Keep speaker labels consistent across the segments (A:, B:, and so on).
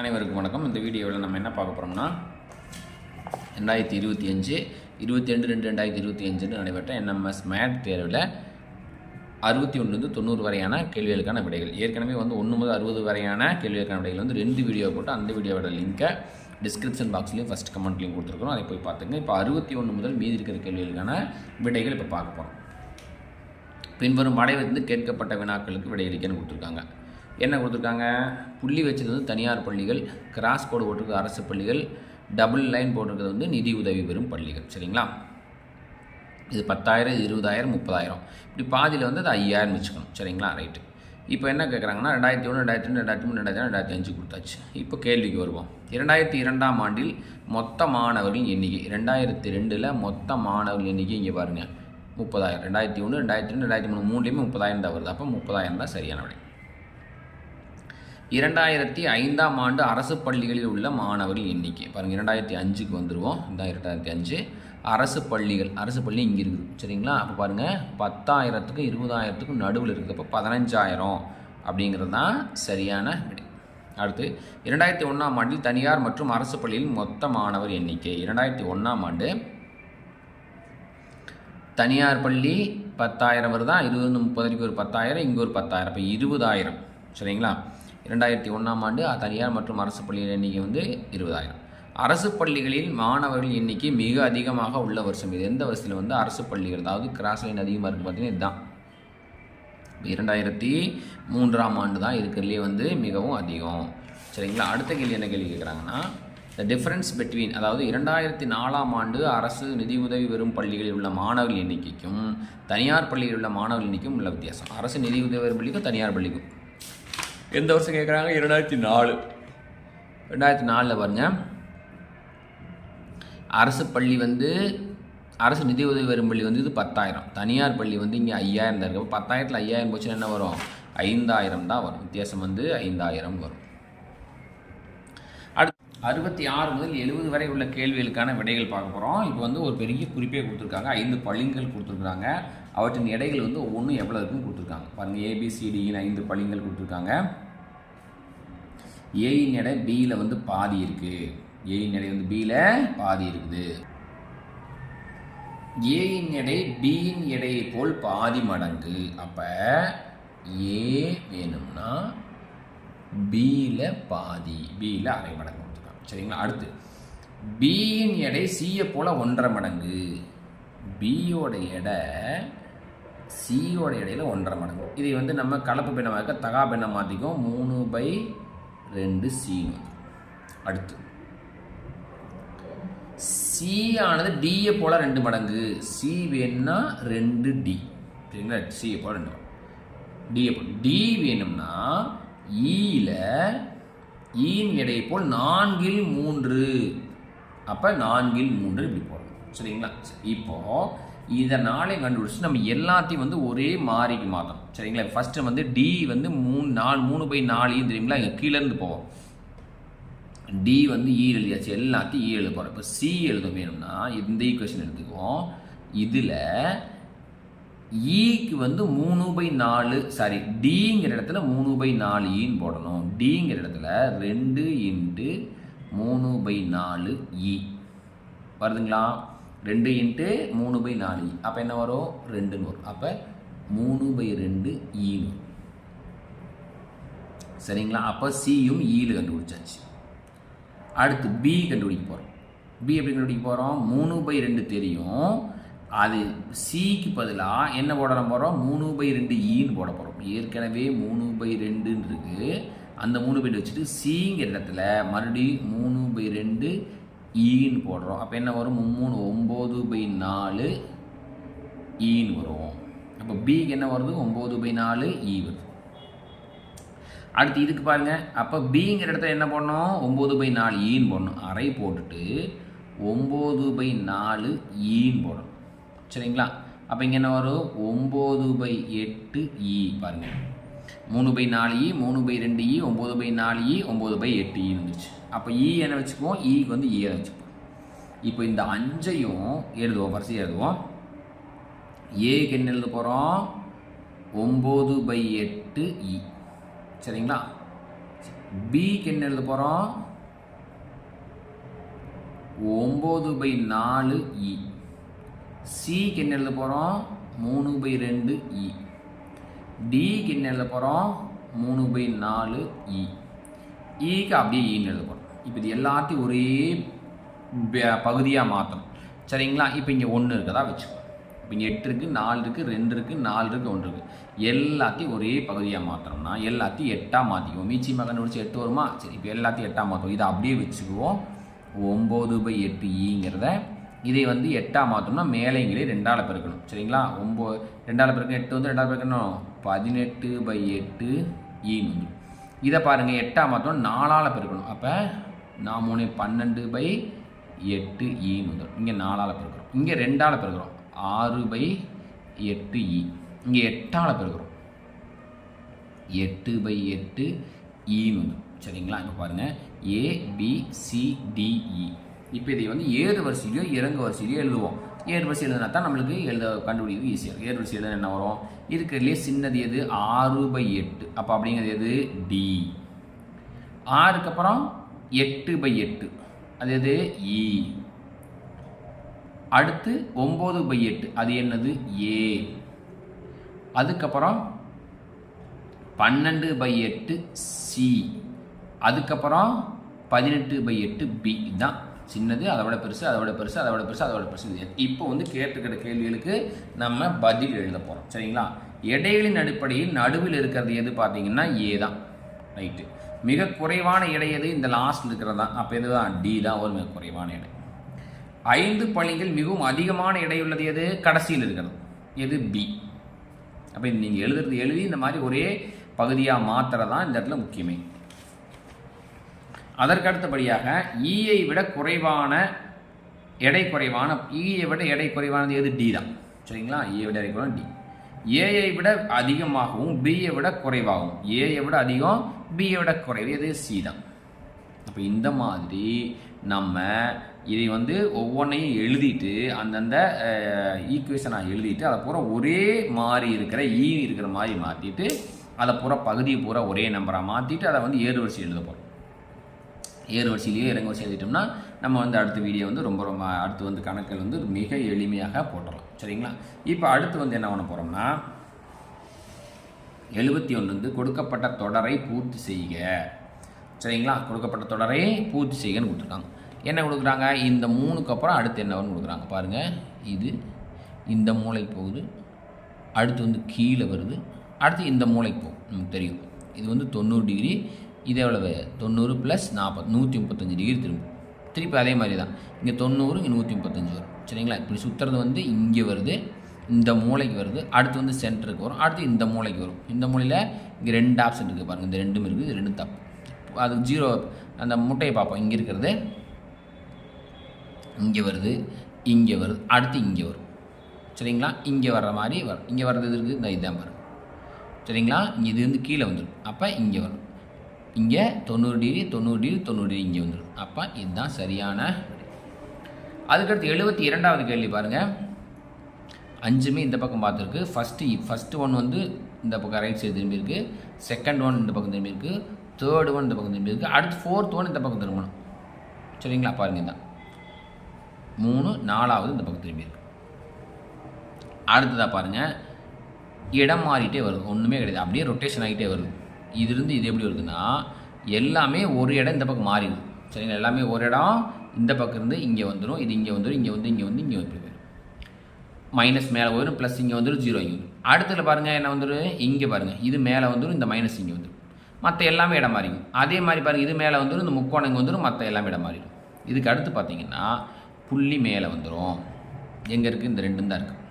A: அனைவருக்கும் வணக்கம். இந்த வீடியோவில் நம்ம என்ன பார்க்க போகிறோம்னா ரெண்டாயிரத்தி இருபத்தி அஞ்சு இருபத்தி ரெண்டு ரெண்டு ரெண்டாயிரத்தி இருபத்தி அஞ்சுன்னு நடைபெற்ற என்எம்எஸ் மேட் தேர்வில் அறுபத்தி ஒன்றுலேருந்து தொண்ணூறு வரையான கேள்விகளுக்கான விடைகள். ஏற்கனவே வந்து ஒன்று முதல் அறுபது வரையான கேள்விகளுக்கான விடைகள் வந்து ரெண்டு வீடியோ போட்டு அந்த வீடியோவோட லிங்க்கை டிஸ்கிரிப்ஷன் பாக்ஸ்லேயும் ஃபஸ்ட் கமெண்ட்லையும் கொடுத்துருக்கோம் அதை போய் பார்த்துங்க. இப்போ அறுபத்தி ஒன்று முதல் மீதி இருக்கிற கேள்விகளுக்கான விடைகள் இப்போ பார்க்க போகிறோம் பின்வரும் வடைவிலிருந்து கேட்கப்பட்ட வினாக்களுக்கு விடையளிக்கன்னு கொடுத்துருக்காங்க. என்ன கொடுத்துருக்காங்க? புள்ளி வச்சது வந்து தனியார் பள்ளிகள் கிராஸ் கோடு போட்டிருக்கிறது அரசு பள்ளிகள் டபுள் லைன் போட்டிருக்கிறது வந்து நிதி உதவி பெறும் பள்ளிகள் சரிங்களா? இது பத்தாயிரம் இருபதாயிரம் முப்பதாயிரம். இப்படி பாதியில் வந்து அது ஐயாயிரம் வச்சுக்கணும் சரிங்களா? ரைட்டு இப்போ என்ன கேட்குறாங்கன்னா ரெண்டாயிரத்தி ஒன்று ரெண்டாயிரத்தி ரெண்டு ரெண்டாயிரத்தி மூணு ரெண்டாயிரத்தி ரெண்டாயிரத்தி அஞ்சு கொடுத்தாச்சு. இப்போ கேள்விக்கு வருவோம். இரண்டாயிரத்தி இரண்டாம் ஆண்டில் மொத்த மாணவர்களின் எண்ணிக்கை ரெண்டாயிரத்தி ரெண்டில் மொத்த மாணவர்கள் எண்ணிக்கை இங்கே பாருங்கள் முப்பதாயிரம். ரெண்டாயிரத்தி ஒன்று ரெண்டாயிரத்தி ரெண்டு ரெண்டாயிரத்தி மூணு மூணுலேயுமே முப்பதாயிரம் தான் வருது. அப்போ முப்பதாயிரம் தான் சரியான விடை. இரண்டாயிரத்தி ஐந்தாம் ஆண்டு அரசு பள்ளிகளில் உள்ள மாணவர்கள் எண்ணிக்கை. பாருங்கள் இரண்டாயிரத்தி அஞ்சுக்கு வந்துடுவோம் இந்த இரண்டாயிரத்தி அஞ்சு. அரசு பள்ளிகள் அரசு பள்ளி இங்கே இருக்குது. சரிங்களா? அப்போ பாருங்கள் பத்தாயிரத்துக்கும் இருபதாயிரத்துக்கும் நடுவில் இருக்குது. அப்போ பதினஞ்சாயிரம் அப்படிங்கிறது தான் சரியான விடை. அடுத்து இரண்டாயிரத்தி ஒன்றாம் ஆண்டில் தனியார் மற்றும் அரசு பள்ளியில் மொத்த மாணவர் எண்ணிக்கை. இரண்டாயிரத்தி ஒன்றாம் ஆண்டு தனியார் பள்ளி பத்தாயிரம் வருதா? இருபது முப்பது வரைக்கும் ஒரு பத்தாயிரம் இங்கே ஒரு பத்தாயிரம். இப்போ இருபதாயிரம். சரிங்களா? இரண்டாயிரத்தி ஒன்றாம் ஆண்டு தனியார் மற்றும் அரசு பள்ளிகள் எண்ணிக்கை வந்து இருபதாயிரம். அரசு பள்ளிகளில் மாணவர்கள் எண்ணிக்கை மிக அதிகமாக உள்ள வருஷம். இது எந்த வருஷத்தில் வந்து அரசு பள்ளிகள்? அதாவது கிராஸ் லைன் அதிகமாக இருக்குது பார்த்தீங்கன்னா இதுதான். இரண்டாயிரத்தி மூன்றாம் ஆண்டு தான் இருக்கிறதுலே வந்து மிகவும் அதிகம். சரிங்களா? அடுத்த கேள்வி என்ன கேள்வி கேட்குறாங்கன்னா த டிஃப்ரென்ஸ் பிட்வீன் அதாவது இரண்டாயிரத்தி நாலாம் ஆண்டு அரசு நிதி உதவி பெறும் பள்ளிகளில் உள்ள மாணவர்கள் எண்ணிக்கைக்கும் தனியார் பள்ளிகளில் உள்ள மாணவர்கள் எண்ணிக்கையும் உள்ள வித்தியாசம். அரசு நிதி உதவி பெறும் பள்ளிக்கும் தனியார் பள்ளிக்கும். எந்த வருஷம் கேட்குறாங்க இரண்டாயிரத்தி நாலு ரெண்டாயிரத்தி நாலில் பாருங்க. அரசு பள்ளி வந்து அரசு நிதி உதவி பெறும் பள்ளி வந்து இது பத்தாயிரம். தனியார் பள்ளி வந்து இங்கே ஐயாயிரம் தான் இருக்குது பத்தாயிரத்தில் ஐயாயிரம் போச்சுன்னா என்ன வரும்? ஐந்தாயிரம் தான் வரும். வித்தியாசம் வந்து ஐந்தாயிரம் வரும். அடுத்து அறுபத்தி ஆறு முதல் எழுபது வரை உள்ள கேள்விகளுக்கான விடைகள் பார்க்க போகிறோம் இப்போ வந்து ஒரு பெரிய குறிப்பே கொடுத்துருக்காங்க. ஐந்து பளிங்கள் கொடுத்துருக்காங்க அவற்றின் எடைகள் வந்து ஒவ்வொன்றும் எவ்வளோ இருக்குன்னு கொடுத்துருக்காங்க. பாருங்கள் ஏபிசிடின்னு ஐந்து பளிங்கள் கொடுத்துருக்காங்க. ஏயின் எடை பியில் வந்து பாதி இருக்குது ஏயின் எடை வந்து பியில் பாதி இருக்குது. ஏயின் எடை பியின் எடையை போல் பாதி மடங்கு. அப்போ ஏ வேணும்னா பியில் பாதி. பியில் அரை மடங்கு கொடுத்துருக்காங்க சரிங்களா? அடுத்து. பியின் எடை சியை போல் ஒன்றரை மடங்கு. பியோட எடை சியோட இடையில ஒன்றரை மடங்கு. இதை வந்து நம்ம கலப்பு பின்னமாக தகா பின்னம் மாற்றிக்கும் மூணு பை ரெண்டு சின்னு அடுத்து. சி ஆனது டியை போல் ரெண்டு மடங்கு. சி வேணும்னா ரெண்டு டி சரிங்களா? சியை போல் ரெண்டு டியை போல். டி வேணும்னா e ஈல ஈன் e எடையை போல் நான்கில் மூன்று. அப்போ நான்கில் மூன்று இப்படி போடணும். சரிங்களா? இப்போ இதனாலே நாளே கண்டுபிடிச்சு நம்ம எல்லாத்தையும் வந்து ஒரே மாறிக்கு மாற்றணும் சரிங்களா? ஃபஸ்ட்டு வந்து டி வந்து மூணு நாலு மூணு பை நாலு தெரியுங்களா? இங்கே கீழேருந்து போவோம். டி வந்து ஈ எழுதியாச்சு. எல்லாத்தையும் இ எழுத போகிறோம் இப்போ சி எழுத வேணும்னா இந்த ஈக்குவேஷன் எடுத்துக்குவோம். இதில் ஈக்கு e வந்து மூணு பை நாலு சாரி டிங்கிற இடத்துல மூணு பை நாலு ஈன்னு போடணும் டிங்கிற இடத்துல ரெண்டு இன்ட்டு மூணு பை நாலு இ வருதுங்களா? ரெண்டு இன்ட்டு மூணு பை நாலு இ அப்போ என்ன வரும்? ரெண்டுன்னு வரும். அப்போ மூணு பை ரெண்டு ஈன்னு சரிங்களா? அப்போ சியும் ஈயில் e கண்டுபிடிச்சாச்சு. அடுத்து பி கண்டுபிடிக்க போகிறோம் பி எப்படி கண்டுபிடிக்க போகிறோம் மூணு பை ரெண்டு தெரியும். அது சிக்கு பதிலாக என்ன போட போகிறோம் மூணு பை ரெண்டு ஈன்னு போட போகிறோம் ஏற்கனவே மூணு பை ரெண்டுன்னு இருக்குது அந்த மூணு பை வச்சுட்டு சிங்கிற இடத்துல மறுபடியும் மூணு பை ரெண்டு ஈன்னு போடுறோம். அப்போ என்ன வரும்? மூணு ஒம்பது பை நாலு ஈன்னு வரும். அப்போ பிக்கு என்ன வருது? ஒம்பது பை நாலு ஈ வருது அடுத்து இதுக்கு பாருங்க. அப்போ பிங்கிற இடத்துல என்ன பண்ணணும் ஒம்பது பை நாலு ஈன்னு போடணும். அரை போட்டுட்டு ஒம்பது பை நாலு ஈன்னு போடணும். சரிங்களா? அப்போ இங்கே என்ன வரும்? ஒம்பது பை எட்டு இ பாருங்க. மூணு பை நாலு ஈ மூணு பை ரெண்டு ஈ ஒம்பது பை நாலு இ ஒம்பது பை எட்டு இ வந்துச்சு அப்போ இ என்ன வச்சுக்குவோம்? ஈக்கு வந்து ஈயை வச்சுப்போம். இப்போ இந்த அஞ்சையும் எழுதுவோம். வரிசையாக எழுதுவோம். ஏக்கு என்ன எழுத போகிறோம் ஒம்பது பை எட்டு இ. சரிங்களா? பிக்கு என்ன எழுத போகிறோம் ஒம்பது பை நாலு இ. சிக்கு என்ன எழுத போகிறோம் மூணு பை ரெண்டு இ. டிக்கு என்ன எழுத போகிறோம் மூணு பை நாலு இ. இக்கு அப்படியே இன்னு எழுத போகிறோம் இப்போ இது எல்லாத்தையும் ஒரே பகுதியாக மாற்றணும் சரிங்களா? இப்போ இங்கே ஒன்று இருக்கதா வச்சுக்கோ. இங்கே எட்டு இருக்குது நாலு இருக்குது ரெண்டு இருக்குது நாலு இருக்குது ஒன்று இருக்குது எல்லாத்தையும் ஒரே பகுதியாக மாற்றணும்னா எல்லாத்தையும் எட்டாக மாற்றிக்குவோம் மீச்சி மகன் முடிச்சு எட்டு வருமா? சரி இப்போ எல்லாத்தையும் எட்டாக மாற்றுவோம் இதை அப்படியே வச்சுக்குவோம். ஒம்பது பை எட்டு ஈங்கிறத இதை வந்து எட்டாக மாற்றணும்னா மேலேங்களே ரெண்டால் பெருக்கணும். சரிங்களா? ஒம்போ ரெண்டால் பெருக்கணும் எட்டு வந்து ரெண்டால் பெருக்கணும். பதினெட்டு பை எட்டு ஈன்னு வந்து. இதை பாருங்கள் எட்டாக மாற்றணும் நாலால் பெருக்கணும். அப்போ நான் மூணு பன்னெண்டு பை எட்டு ஈன்னு வந்துடும் இங்கே நாலால் பெருக்கிறோம். இங்கே ரெண்டால் பெருக்கிறோம். ஆறு பை எட்டு இ. இங்கே எட்டால் பெருக்கிறோம். எட்டு பை எட்டு இன்னு சரிங்களா? இப்போ பாருங்கள் ஏ பி e. இப்போ இதை வந்து ஏறு வரிசையிலையோ இறங்கு வரிசையிலையோ எழுதுவோம். ஏறு வரிசை எழுதுனா தான் நம்மளுக்கு எழுத கண்டுபிடிக்கிறது ஈஸியாக இருக்கும். ஏறு வரிசை எழுத என்ன வரும்? இருக்கிறதுலே சின்னது எது? ஆறு பை எட்டு. அப்போ அப்படிங்கிறது எது? டி ஆறுக்கு அப்புறம் எட்டு பை எட்டு. அது எது? இ அடுத்து ஒம்பது பை எட்டு. அது என்னது? ஏ அதுக்கப்புறம் பன்னெண்டு பை எட்டு சி அதுக்கப்புறம் பதினெட்டு பை எட்டு பி தான் சின்னது அதை விட பெருசு அதை விட பெருசு அதை விட பெருசு அதை விட பெருசு. இப்போ வந்து கேட்டுக்கிற கேள்விகளுக்கு நம்ம பதில் எழுத போகிறோம் சரிங்களா? எடைகளின் அடிப்படையில் நடுவில் இருக்கிறது எது பார்த்தீங்கன்னா ஏ தான். ரைட்டு மிக குறைவான எடை எது? இந்த லாஸ்ட் இருக்கிறது தான். அப்போ எது தான் டி தான். ஒரு மிக குறைவான எடை. ஐந்து பள்ளிகள் மிகவும் அதிகமான இடையுள்ளது எது? கடைசியில் இருக்கிறது. எது? பி அப்போ நீங்கள் எழுதுறது எழுதி இந்த மாதிரி ஒரே பகுதியாக மாத்திர தான் இந்த இடத்துல முக்கியமே. அதற்கு அடுத்தபடியாக ஈயை e விட குறைவான எடை குறைவான e ஈயை விட எடை குறைவானது எது? டி தான். சரிங்களா? E ஈயை விட எடை குறைவான டி ஏயை விட அதிகமாகவும் பியை விட குறைவாகவும். ஏயை விட அதிகம் பியை விட குறைவு. எது? சி தான். அப்போ இந்த மாதிரி நம்ம இதை வந்து ஒவ்வொன்றையும் எழுதிட்டு அந்தந்த ஈக்குவேஷனாக எழுதிட்டு அதை பூரா ஒரே மாதிரி இருக்கிற ஈ இருக்கிற மாதிரி மாற்றிட்டு அதை பூரா பகுதியை பூரா ஒரே நம்பராக மாற்றிட்டு அதை வந்து ஏறு வரிசை எழுத போகிறோம் ஏறு வரிசையிலேயே இறங்க வரிசை எழுதிட்டோம்னா நம்ம வந்து அடுத்த வீடியோ வந்து ரொம்ப ரொம்ப அடுத்து வந்து கணக்கில் வந்து மிக எளிமையாக போட்டுடலாம் சரிங்களா? இப்போ அடுத்து வந்து என்ன பண்ண போகிறோம்னா எழுபத்தி ஒன்று வந்து கொடுக்கப்பட்ட தொடரை பூர்த்தி செய்க. சரிங்களா? கொடுக்கப்பட்ட தொடரை பூர்த்தி செய்கன்னு கொடுத்துருக்காங்க. என்ன கொடுக்குறாங்க? இந்த மூணுக்கு அப்புறம் அடுத்து என்னவன்னு கொடுக்குறாங்க? பாருங்கள் இது இந்த மூளைக்கு போகுது. அடுத்து வந்து கீழே வருது. அடுத்து இந்த மூளைக்கு போகும். நமக்கு தெரியும். இது வந்து தொண்ணூறு டிகிரி. இது எவ்வளவு? தொண்ணூறு ப்ளஸ் நாற்பது நூற்றி முப்பத்தஞ்சு டிகிரி திரும்பும். திருப்பி அதே மாதிரி தான். இங்கே தொண்ணூறு இங்கே நூற்றி முப்பத்தஞ்சு வரும். சரிங்களா? இப்படி சுற்றுறது வந்து இங்கே வருது இந்த மூளைக்கு வருது. அடுத்து வந்து சென்டருக்கு வரும். அடுத்து இந்த மூளைக்கு வரும். இந்த மூலையில் இங்கே ரெண்டு ஆப்ஷன் இருக்குது பாருங்கள் இந்த ரெண்டும் இருக்குது இது ரெண்டும் தப்பு. அது ஜீரோ அந்த முட்டையை பார்ப்போம். இங்கே இருக்கிறது இங்கே வருது இங்கே வருது அடுத்து இங்கே வரும். சரிங்களா? இங்கே வர்ற மாதிரி வரும். இங்கே வர்றது எது இருக்குது? இந்த இதுதான் வரும் சரிங்களா? இங்கே இது வந்து கீழே வந்துடும். அப்போ இங்கே வரும். இங்கே தொண்ணூறு டிகிரி தொண்ணூறு டிகிரி தொண்ணூறு டிகிரி இங்கே வந்துடும். அப்போ இதுதான் சரியான அதுக்கடுத்து எழுபத்தி இரண்டாவது கேள்வி பாருங்கள் அஞ்சுமே இந்த பக்கம் பார்த்துருக்கு. ஃபஸ்ட்டு ஃபஸ்ட்டு ஒன் வந்து இந்த பக்கம் ரைட் சைடு திரும்பியிருக்கு செகண்ட் ஒன் இந்த பக்கம் திரும்பியிருக்கு தேர்டு ஒன் இந்த பக்கம் திரும்பியிருக்கு அடுத்து ஃபோர்த் ஒன் இந்த பக்கம் திரும்பணும். சரிங்களா? பாருங்கள் தான் மூணு நாலாவது இந்த பக்கம் திரும்பியிருக்கு அடுத்ததாக பாருங்கள் இடம் மாறிட்டே வருது ஒன்றுமே கிடையாது. அப்படியே ரொட்டேஷன் ஆகிட்டே வருது. இதுலேருந்து இது எப்படி வருதுன்னா எல்லாமே ஒரு இடம் இந்த பக்கம் மாறிடும் சரிங்களா? எல்லாமே ஒரு இடம் இந்த பக்கம் இருந்து இங்கே வந்துடும் இது இங்கே வந்துடும் இங்கே வந்து இங்கே வந்து இங்கே வந்து போயிடும் மைனஸ் மேலே வரும் ப்ளஸ் இங்கே வந்துடும் ஜீரோ இங்கே வந்துடும் அடுத்ததில் பாருங்கள் என்ன வந்துடும் இங்கே பாருங்கள் இது மேலே வந்துடும் இந்த மைனஸ் இங்கே வந்துடும் மற்ற எல்லாமே இடம் மாறிடும். அதே மாதிரி பாருங்கள் இது மேலே வந்துடும் இந்த முக்கோணம் இங்கே வந்துடும் மற்ற எல்லாமே இடம் மாறிடும். இதுக்கு அடுத்து பார்த்தீங்கன்னா புள்ளி மேலே வந்துடும் எங்கே இருக்குது இந்த ரெண்டும் தான் இருக்குது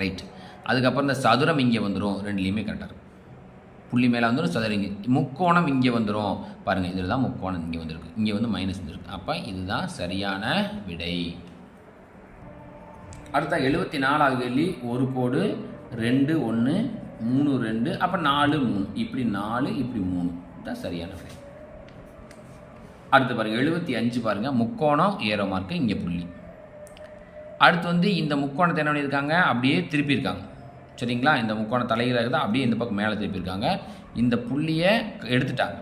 A: ரைட் அதுக்கப்புறம் இந்த சதுரம் இங்கே வந்துடும் ரெண்டுலேயுமே கரெக்டாக இருக்கும். புள்ளி மேலே வந்துடும் சதுரம் இங்கே. முக்கோணம் இங்கே வந்துடும் பாருங்கள் இதில் தான் முக்கோணம் இங்கே வந்துருக்கு. இங்கே வந்து மைனஸ் வந்துருக்கு. அப்போ இதுதான் சரியான விடை. அடுத்த எழுபத்தி நாலாவது கேள்வி. ஒரு கோடு ரெண்டு ஒன்று மூணு ரெண்டு அப்போ நாலு மூணு. இப்படி நாலு இப்படி மூணு. தான் சரியான விடை. அடுத்து பாருங்கள் எழுபத்தி அஞ்சு பாருங்கள் முக்கோணம் ஏரோ மார்க்கு இங்கே புள்ளி. அடுத்து வந்து இந்த முக்கோணத்தை என்ன பண்ணியிருக்காங்க? அப்படியே திருப்பியிருக்காங்க. சரிங்களா? இந்த முக்கோண தலைகளாக தான் அப்படியே இந்த பக்கம் மேலே திருப்பியிருக்காங்க. இந்த புள்ளியை எடுத்துட்டாங்க.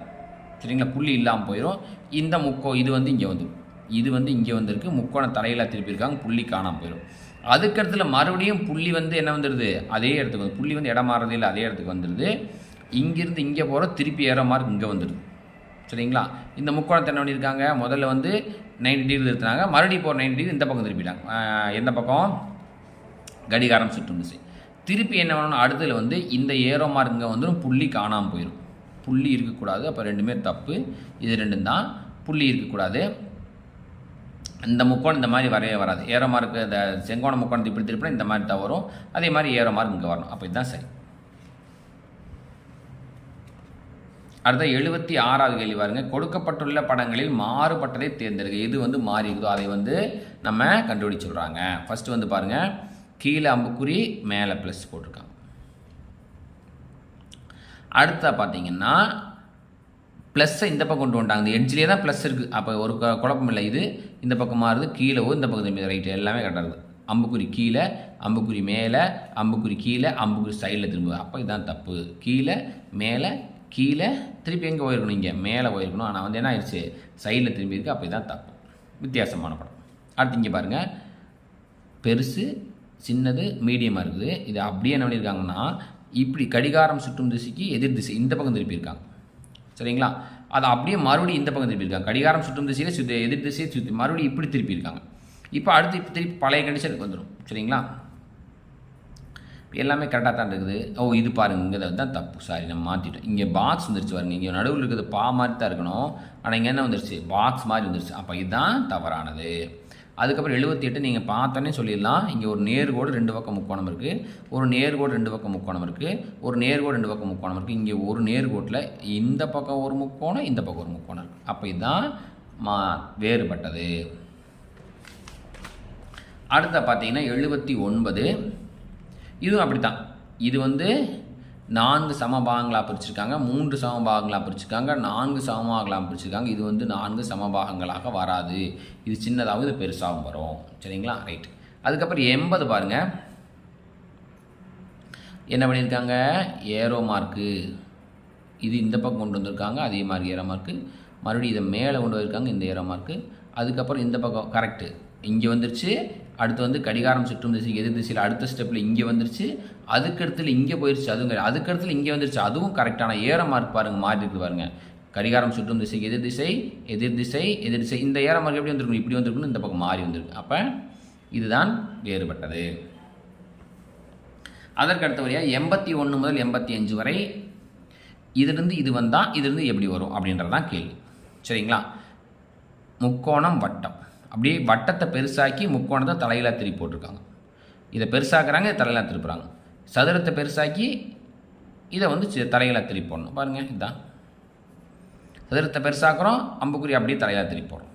A: சரிங்களா? புள்ளி இல்லாமல் போயிடும் இந்த முக்கோ இது வந்து இங்கே வந்துடும் இது வந்து இங்கே வந்திருக்கு. முக்கோண தலையில் திருப்பியிருக்காங்க புள்ளி காணாமல் போயிடும் அதுக்கடுத்துல மறுபடியும் புள்ளி வந்து என்ன வந்துடுது அதே இடத்துக்கு வந்து புள்ளி வந்து இடம் மாறதே இல்லை அதே இடத்துக்கு வந்துடுது இங்கிருந்து இங்கே போகிற திருப்பி ஏற மார்க் இங்கே வந்துடுது சரிங்களா? இந்த முக்கோணத்தை என்ன பண்ணியிருக்காங்க? முதல்ல வந்து 90 டிகிரி திருத்தினாங்க மறுபடியும் போகிற 90 டிகிரி இந்த பக்கம் திருப்பிட்டாங்க. எந்த பக்கம்? கடிகாரம் சுற்றும் திசை. திருப்பி என்ன பண்ணணும்? அடுத்ததுல வந்து இந்த ஏரோ மார்க்குங்க வந்துடும் புள்ளி காணாமல் போயிடும் புள்ளி இருக்கக்கூடாது. அப்போ ரெண்டுமே தப்பு. இது ரெண்டும் தான். புள்ளி இருக்கக்கூடாது. இந்த முக்கோணம் இந்த மாதிரி வரவே வராது. ஏரோ மார்க்கு இந்த செங்கோண முக்கோணத்தை இப்படி திருப்பினா இந்த மாதிரி தான் வரும். அதே மாதிரி ஏரோ மார்க் இங்கே வரணும். அப்போ இதுதான் சரி. அடுத்த எழுபத்தி ஆறாவது கேள்வி பாருங்க. கொடுக்கப்பட்டுள்ள படங்களில் மாறுபட்டதை தேர்ந்தெடுக்க எது வந்து மாறி இருக்குதோ அதை வந்து நம்ம கண்டுபிடிச்சு விடுறாங்க. ஃபர்ஸ்ட் வந்து பாருங்க. கீழே அம்புக்குறி மேலே ப்ளஸ் போட்டிருக்காங்க. அடுத்த பார்த்தீங்கன்னா ப்ளஸ்ஸை இந்த பக்கம் கொண்டு வந்துட்டாங்க. இந்த எட்ஜ்லேயே தான் ப்ளஸ் இருக்குது அப்போ ஒரு குழப்பம் இல்லை. இது இந்த பக்கம் மாறுது கீழே இந்த பக்கம் திரும்பி ரைட்டு எல்லாமே கரெக்டாக இருக்குது. அம்புக்குறி கீழே அம்புக்குறி மேலே அம்புக்குறி கீழே அம்புக்குறி சைடில் திரும்புது. அப்போ இதுதான் தப்பு. கீழே மேலே கீழே திருப்பி எங்கே போயிருக்கணும்? இங்கே மேலே போயிருக்கணும். ஆனால் வந்து என்ன ஆயிடுச்சு சைடில் திரும்பி இருக்கு. அப்போ தான் தப்பு. வித்தியாசமான படம். அடுத்து இங்கே பாருங்கள் பெருசு சின்னது மீடியமாக இருக்குது. இது அப்படியே என்ன பண்ணியிருக்காங்கன்னா இப்படி கடிகாரம் சுற்றும் திசைக்கு எதிர் திசை இந்த பக்கம் திருப்பியிருக்காங்க சரிங்களா? அது அப்படியே மறுபடியும் இந்த பக்கம் திருப்பியிருக்காங்க கடிகாரம் சுற்றும் திசையில் சுற்றி எதிர் திசையை சுற்றி மறுபடியும் இப்படி திருப்பியிருக்காங்க இப்போ அடுத்து இப்போ திருப்பி பழைய கண்டிஷனுக்கு வந்துடும் சரிங்களா? எல்லாமே கரெக்டாக தான் இருக்குது. ஓ இது பாருங்க இங்கே தான் தப்பு. சாரி நம்ம மாற்றிட்டோம் இங்கே பாக்ஸ் வந்துருச்சு பாருங்கள் இங்கே நடுவில் இருக்கிறது பா மாதிரி தான் இருக்கணும். ஆனால் இங்கே என்ன வந்துருச்சு? பாக்ஸ் மாதிரி வந்துருச்சு. அப்போ இதுதான் தவறானது. அதுக்கப்புறம் எழுபத்தி எட்டு நீங்கள் பார்த்தோன்னே சொல்லிடலாம். இங்கே ஒரு நேர்கோடு ரெண்டு பக்கம் முக்கோணம் இருக்குது ஒரு நேர்கோடு ரெண்டு பக்கம் முக்கோணம் இருக்குது ஒரு நேர்கோடு ரெண்டு பக்கம் முக்கோணம் இருக்குது இங்கே ஒரு நேர்கோட்டில் இந்த பக்கம் ஒரு முக்கோணம் இந்த பக்கம் ஒரு முக்கோணம் இருக்குது அப்போ இதுதான் மா வேறுபட்டது. அடுத்த பார்த்தீங்கன்னா எழுபத்தி ஒன்பது. இதுவும் அப்படித்தான். இது வந்து நான்கு சமபாகங்களாக பிரிச்சிருக்காங்க மூன்று சமபாகங்களாக பிரிச்சிருக்காங்க நான்கு சமபாகங்களாக பிரிச்சிருக்காங்க. இது வந்து நான்கு சமபாகங்களாக வராது. இது சின்னதாகவும் இது பெருசாகவும் வரும். சரிங்களா? ரைட் அதுக்கப்புறம் எண்பது பாருங்க. என்ன பண்ணியிருக்காங்க? ஏரோ மார்க்கு இது இந்த பக்கம் கொண்டு வந்திருக்காங்க அதே மாதிரி ஏரோ மார்க்கு மறுபடியும் இதை மேலே கொண்டு வந்திருக்காங்க இந்த ஏரோ மார்க்கு அதுக்கப்புறம் இந்த பக்கம் கரெக்டு இங்கே வந்துருச்சு அடுத்து வந்து கடிகாரம் சுற்றும் திசை எதிர் திசையில் அடுத்த ஸ்டெப்பில் இங்கே வந்துருச்சு. அதுக்கடுத்துல இங்கே போயிருச்சு அதுவும் அதுக்கடுத்துல இங்கே வந்துருச்சு. அதுவும் கரெக்டான ஏற மார்க் பாருங்க மாறி இருக்கு பாருங்க. கடிகாரம் சுற்றும் திசை எதிர் திசை எதிர் திசை எதிர் திசை. இந்த ஏற மார்க் எப்படி வந்திருக்கணும் இப்படி வந்திருக்கணும் இந்த பக்கம் மாறி வந்திருக்கு. அப்போ இதுதான் வேறுபட்டது. அதற்கு அடுத்தபடியாக எண்பத்தி ஒன்று முதல் எண்பத்தி அஞ்சு வரை இதிலிருந்து இது வந்தால் இதிலிருந்து எப்படி வரும் அப்படின்றது தான் கேள்வி. சரிங்களா? முக்கோணம் வட்டம். அப்படியே வட்டத்தை பெருசாக்கி முக்கோணத்தை தலையில திருப்பி போட்டிருக்காங்க. இதை பெருசாக்குறாங்க இதை தலையில திருப்புறாங்க. சதுரத்தை பெருசாக்கி இதை வந்து சி- தலையில திருப்பி போடணும். பாருங்கள் இதுதான் சதுரத்தை பெருசாக்குறோம் அம்புக்குறி அப்படியே தலையாக திருப்பி போடுறோம்.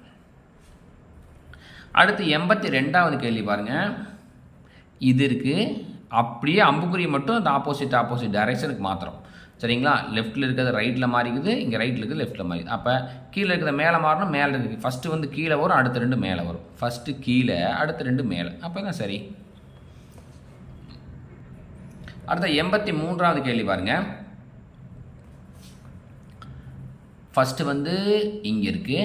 A: அடுத்து எண்பத்தி ரெண்டாவது கேள்வி பாருங்கள் இது இருக்குது அப்படியே அம்புக்குறி மட்டும் அந்த ஆப்போசிட் ஆப்போசிட் டைரெக்ஷனுக்கு மாத்திரம் சரிங்களா? லெஃப்ட்டில் இருக்கிறது ரைட்டில் மாறிக்குது இங்கே ரைட்டில் இருக்குது லெஃப்ட்டில் மாறிக்குது. அப்போ கீழே இருக்கிறத மேலே மாறணும் மேலே இருக்குது ஃபஸ்ட்டு வந்து கீழே வரும் அடுத்த ரெண்டு மேலே வரும். ஃபஸ்ட்டு கீழே அடுத்த ரெண்டு மேலே. அப்போ தான் சரி. அடுத்த எண்பத்தி மூன்றாவது கேள்வி பாருங்கள் ஃபஸ்ட்டு வந்து இங்கே இருக்குது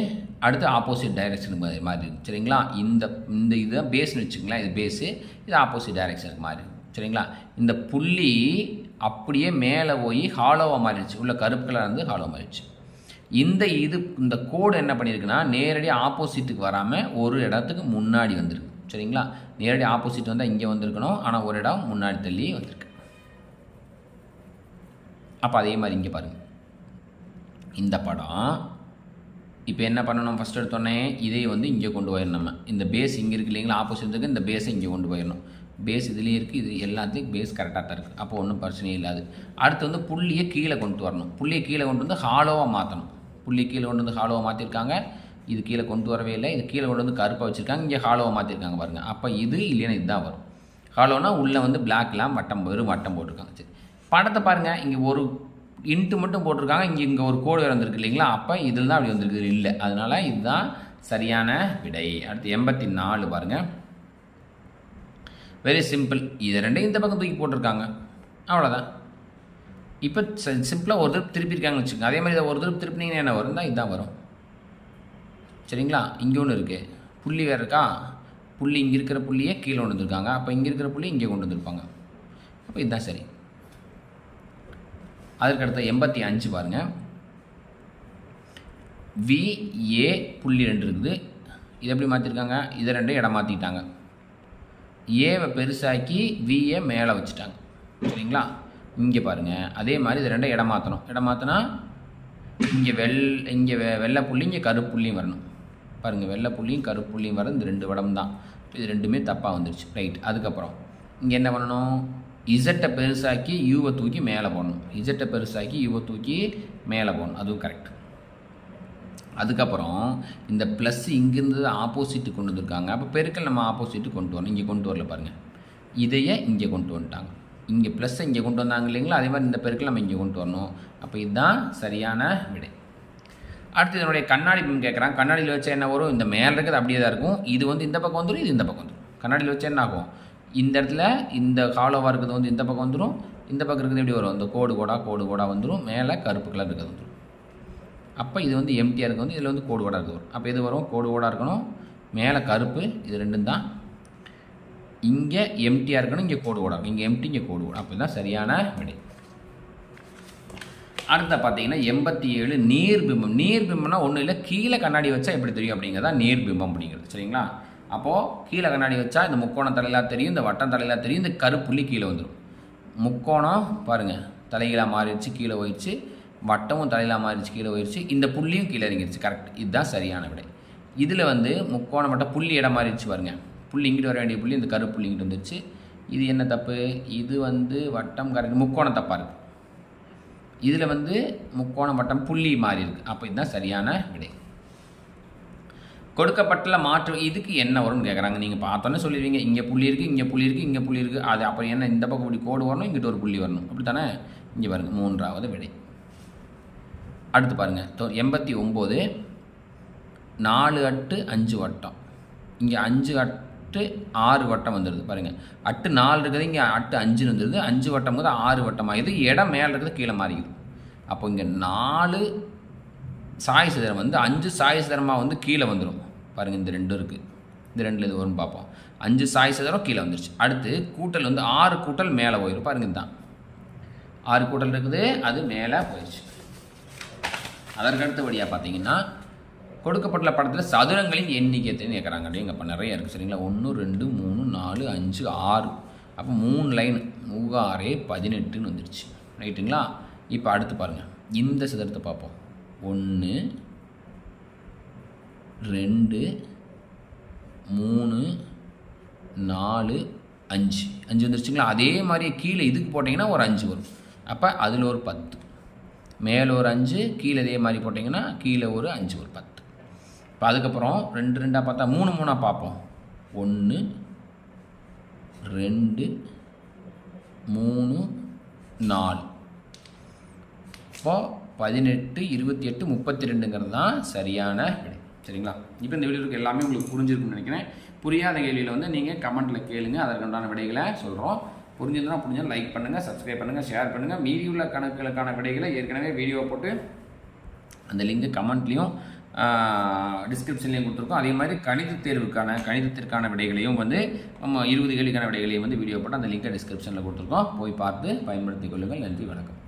A: அடுத்து ஆப்போசிட் டைரெக்ஷனுக்கு மாதிரி மாறி சரிங்களா? இந்த இந்த இதுதான் பேஸ்னு வச்சுக்கங்களேன் இது பேஸு இது ஆப்போசிட் டைரெக்ஷனுக்கு மாறி இருக்குது சரிங்களா? இந்த புள்ளி அப்படியே மேலே போய் ஹாலோவாக மாறிடுச்சு. உள்ள கருப்பு கலர் வந்து ஹாலோ மாறிடுச்சு. இந்த இது இந்த கோடு என்ன பண்ணியிருக்குன்னா நேரடியாக ஆப்போசிட்டுக்கு வராமல் ஒரு இடத்துக்கு முன்னாடி வந்திருக்கு. சரிங்களா? நேரடி ஆப்போசிட் வந்தால் இங்கே வந்திருக்கணும். ஆனால் ஒரு இடம் முன்னாடி தள்ளி வந்திருக்கு. அப்போ அதே மாதிரி இங்கே பாருங்கள் இந்த படம் இப்போ என்ன பண்ணணும் ஃபஸ்ட் எடுத்தோடனே இதே வந்து இங்கே கொண்டு போயிடணும் நம்ம. இந்த பேஸ் இங்கே இருக்கு இல்லைங்களா? ஆப்போசிட் இந்த பேஸை இங்கே கொண்டு போயிடணும். பேஸ் இதுலேயும் இருக்குது இது எல்லாத்துலேயும் பேஸ் கரெக்டாக தான் இருக்குது அப்போ ஒன்றும் பிரச்சனையே இல்லாது. அடுத்து வந்து புள்ளியை கீழே கொண்டு வரணும். புள்ளியை கீழே கொண்டு வந்து ஹாலோவாக மாற்றணும் புள்ளி கீழே கொண்டு வந்து ஹாலோவாக மாற்றிருக்காங்க இது கீழே கொண்டு வரவே இல்லை. இது கீழே கொண்டு வந்து கருப்பாக வச்சுருக்காங்க. இங்கே ஹாலோவாக மாற்றிருக்காங்க பாருங்கள் அப்போ இது இல்லைன்னா இதுதான் வரும். ஹாலோனா உள்ளே வந்து பிளாக்லாம் வட்டம் வெறும் வட்டம் போட்டிருக்காங்க. சரி. படத்தை பாருங்கள் இங்கே ஒரு இன்ட்டு மட்டும் போட்டிருக்காங்க. இங்கே இங்கே ஒரு கோடு வந்திருக்கு இல்லைங்களா? அப்போ இதில் தான் அப்படி வந்திருக்கு இல்லை. அதனால் இதுதான் சரியான விடை. அடுத்து எண்பத்தி நாலு பாருங்கள் வெரி சிம்பிள் இது ரெண்டையும் இந்த பக்கம் தூக்கி போட்டிருக்காங்க. அவ்வளோதான் இப்போ சிம்பிளாக ஒரு தடவை திருப்பியிருக்காங்கன்னு வச்சுக்கோங்க. அதே மாதிரி இதை ஒரு தடவை திருப்பினீங்கன்னா என்ன வரும்? தான் இதுதான் வரும். சரிங்களா? இங்கே ஒன்று இருக்குது புள்ளி வேறு இருக்கா? புள்ளி இங்கே இருக்கிற புள்ளியே கீழே கொண்டு வந்திருக்காங்க. அப்போ இங்கே இருக்கிற புள்ளி இங்கே கொண்டு வந்திருப்பாங்க. அப்போ இதுதான் சரி. அதற்கு அடுத்த எண்பத்தி அஞ்சு பாருங்கள் விஏ புள்ளி ரெண்டு இருக்குது. இதை எப்படி மாற்றிருக்காங்க இதை ரெண்டும் இடம் மாற்றிட்டாங்க ஏவை பெருசாக்கி விஏ மேலே வச்சுட்டாங்க. சரிங்களா? இங்கே பாருங்கள் அதே மாதிரி இது ரெண்டும் இடம் மாற்றணும் இடம் மாற்றினா இங்கே வெள் இங்கே வெ வெள்ளை புள்ளி இங்கே கருப்புள்ளியும் வரணும். பாருங்கள் வெள்ளை புள்ளியும் கருப்புள்ளியும் வர இந்த ரெண்டு இடம் தான். இது ரெண்டுமே தப்பாக வந்துருச்சு. ரைட் அதுக்கப்புறம் இங்கே என்ன பண்ணணும்? இசட்டை பெருசாக்கி யூவை தூக்கி மேலே போடணும். இசட்டை பெருசாக்கி யூவை தூக்கி மேலே போகணும் அதுவும் கரெக்ட் அதுக்கப்புறம் இந்த ப்ளஸ் இங்கேருந்து ஆப்போசிட்டு கொண்டு வந்திருக்காங்க. அப்போ பெருக்கல் நம்ம ஆப்போசிட்டு கொண்டு வரணும். இங்கே கொண்டு வரல பாருங்கள் இதையே இங்கே கொண்டு வந்துட்டாங்க. இங்கே ப்ளஸ்ஸை இங்கே கொண்டு வந்தாங்க இல்லைங்களா? அதே மாதிரி இந்த பெருக்கல் நம்ம இங்கே கொண்டு வரணும். அப்போ இதுதான் சரியான விடை. அடுத்து இதனுடைய கண்ணாடி பிம் கேட்குறான் கண்ணாடியில் வச்சா என்ன வரும்? இந்த மேலே இருக்கிறது அப்படியே தான் இருக்கும். இது வந்து இந்த பக்கம் வந்துடும் இது இந்த பக்கம் வந்துடும் கண்ணாடியில் வச்சா என்ன ஆகும்? இந்த இடத்துல இந்த காலோவாக இருக்கிறது வந்து இந்த பக்கம் வந்துடும் இந்த பக்கம் இருக்கிறது எப்படி வரும்? இந்த கோடு கோடா கோடு கோடா வந்துடும் மேலே கருப்பு கலர் இருக்கிறது வந்துடும் அப்போ இது வந்து எம்டியாக இருக்க வந்து இதில் வந்து கோடு ஓடாக இருக்குது. வரும் அப்போ இது வரும்? கோடு ஓடாக இருக்கணும். மேலே கருப்பு இது ரெண்டும் தான். இங்கே எம்டியாக இருக்கணும் இங்கே கோடு கோடாக இருக்கும் இங்கே எம்டி இங்கே கோடு ஓடும் அப்போ தான் சரியான விடை. அடுத்த பார்த்தீங்கன்னா எண்பத்தி ஏழு நீர்பிம்பம் நீர்பிம்பம்னா ஒன்றும் இல்லை கீழே கண்ணாடி வச்சா எப்படி தெரியும் அப்படிங்கிறதா நீர்பிம்பம் அப்படிங்கிறது. சரிங்களா? அப்போது கீழே கண்ணாடி வச்சா இந்த முக்கோணம் தலையிலாக தெரியும் இந்த வட்டம் தலையிலாக தெரியும் இந்த கருப்புள்ளி கீழே வந்துடும் முக்கோணம் பாருங்கள் தலைகீழாக மாறிடுச்சு கீழே போயிடுச்சு. வட்டமும் தலையில் மாறிடுச்சு கீழே போயிடுச்சு இந்த புள்ளியும் கீழே இறங்கிடுச்சு கரெக்ட் இதுதான் சரியான விடை. இதில் வந்து முக்கோணம் மட்டும் புள்ளி இடம் மாறிடுச்சு பாருங்க. புள்ளி இங்கிட்டு வர வேண்டிய புள்ளி இந்த கருப்புள்ளி இங்கிட்டு வந்துருச்சு. இது என்ன தப்பு? இது வந்து வட்டம் கரெக்ட் முக்கோணம் தப்பாக இருக்குது இதில் வந்து முக்கோணம் வட்டம் புள்ளி மாறி இருக்குது அப்போ இதுதான் சரியான விடை. கொடுக்கப்பட்டுள்ள மாற்று இதுக்கு என்ன வரும்னு கேட்குறாங்க நீங்கள் பார்த்தோன்னே சொல்லிடுவீங்க. இங்கே புள்ளி இருக்குது இங்கே புள்ளி இருக்குது இங்கே புள்ளி இருக்குது அது அப்புறம் என்ன இந்த பக்கம் இப்படி கோடு வரணும் இங்கிட்ட ஒரு புள்ளி வரணும். அப்படி தானே இங்கே பாருங்கள் மூன்றாவது விடை. அடுத்து பாருங்கள் தொ எண்பத்தி ஒம்பது நாலு அட்டு அஞ்சு வட்டம். இங்கே அஞ்சு அட்டு ஆறு வட்டம் வந்துடுது பாருங்கள் அட்டு நாலு இருக்குது இங்கே அட்டு அஞ்சுன்னு வந்துடுது அஞ்சு வட்டம் போது ஆறு வட்டமாக இது இடம் மேலே இருக்கிறது கீழே மாறிக்குது. அப்போ இங்கே நாலு சாய் சிதறம் வந்து அஞ்சு சாய் சிதறமாக வந்து கீழே வந்துடும் பாருங்கள் இந்த ரெண்டும் இருக்குது இந்த ரெண்டில் இது வரும்னு பார்ப்போம். அஞ்சு சாய் சிதறம் கீழே வந்துருச்சு. அடுத்து கூட்டல் வந்து ஆறு கூட்டல் மேலே போயிடும் பாருங்க இதுதான் ஆறு கூட்டல் இருக்குது அது மேலே போயிடுச்சு அதற்கு அடுத்தபடியாக பார்த்தீங்கன்னா கொடுக்கப்பட்டுள்ள படத்தில் சதுரங்களின் எண்ணிக்கை கேட்குறாங்க. கேட்குறாங்க இங்கே அப்போ நிறைய இருக்குது சரிங்களா? ஒன்று ரெண்டு மூணு நாலு அஞ்சு ஆறு. அப்போ மூணு லைன் மூவாறே பதினெட்டுன்னு வந்துடுச்சு ரைட்டுங்களா? இப்போ அடுத்து பாருங்கள் இந்த சதுரத்தை பார்ப்போம். ஒன்று ரெண்டு மூணு நாலு அஞ்சு. அஞ்சு வந்துருச்சுங்களா? அதே மாதிரி கீழே இதுக்கு போட்டிங்கன்னா ஒரு அஞ்சு வரும். அப்போ அதில் ஒரு பத்து. மேலே ஒரு அஞ்சு கீழே இதே மாதிரி போட்டிங்கன்னா கீழே ஒரு அஞ்சு ஒரு பத்து. இப்போ அதுக்கப்புறம் ரெண்டு ரெண்டாக பார்த்தா மூணு மூணாக பார்ப்போம். ஒன்று ரெண்டு மூணு நாலு. இப்போது பதினெட்டு இருபத்தி எட்டு முப்பத்தி ரெண்டுங்கிறது தான் சரியான விடை. சரிங்களா? இப்போ இந்த வீடியோக்கு எல்லாமே உங்களுக்கு புரிஞ்சிருக்குன்னு நினைக்கிறேன். புரியாத கேள்வியில் வந்து நீங்கள் கமெண்ட்டில் கேளுங்க. அதற்குண்டான விடைகளை சொல்கிறோம் புரிஞ்சிருந்தா புரிஞ்சால் லைக் பண்ணுங்கள் சப்ஸ்கிரைப் பண்ணுங்கள் ஷேர் பண்ணுங்கள் மீதி உள்ள கணக்குகளுக்கான விடைகளை ஏற்கனவே வீடியோ போட்டு அந்த லிங்க் கமெண்ட்லேயும் டிஸ்கிரிப்ஷன்லேயும் கொடுத்துருக்கோம். அதே மாதிரி கணித தேர்வுக்கான கணிதத்திற்கான விடைகளையும் வந்து நம்ம இருபது கேள்விக்கான விடைகளையும் வந்து வீடியோ போட்டு அந்த லிங்கை டிஸ்கிரிப்ஷனில் கொடுத்துருக்கோம். போய் பார்த்து பயன்படுத்திக் கொள்ளுங்கள். நன்றி வணக்கம்.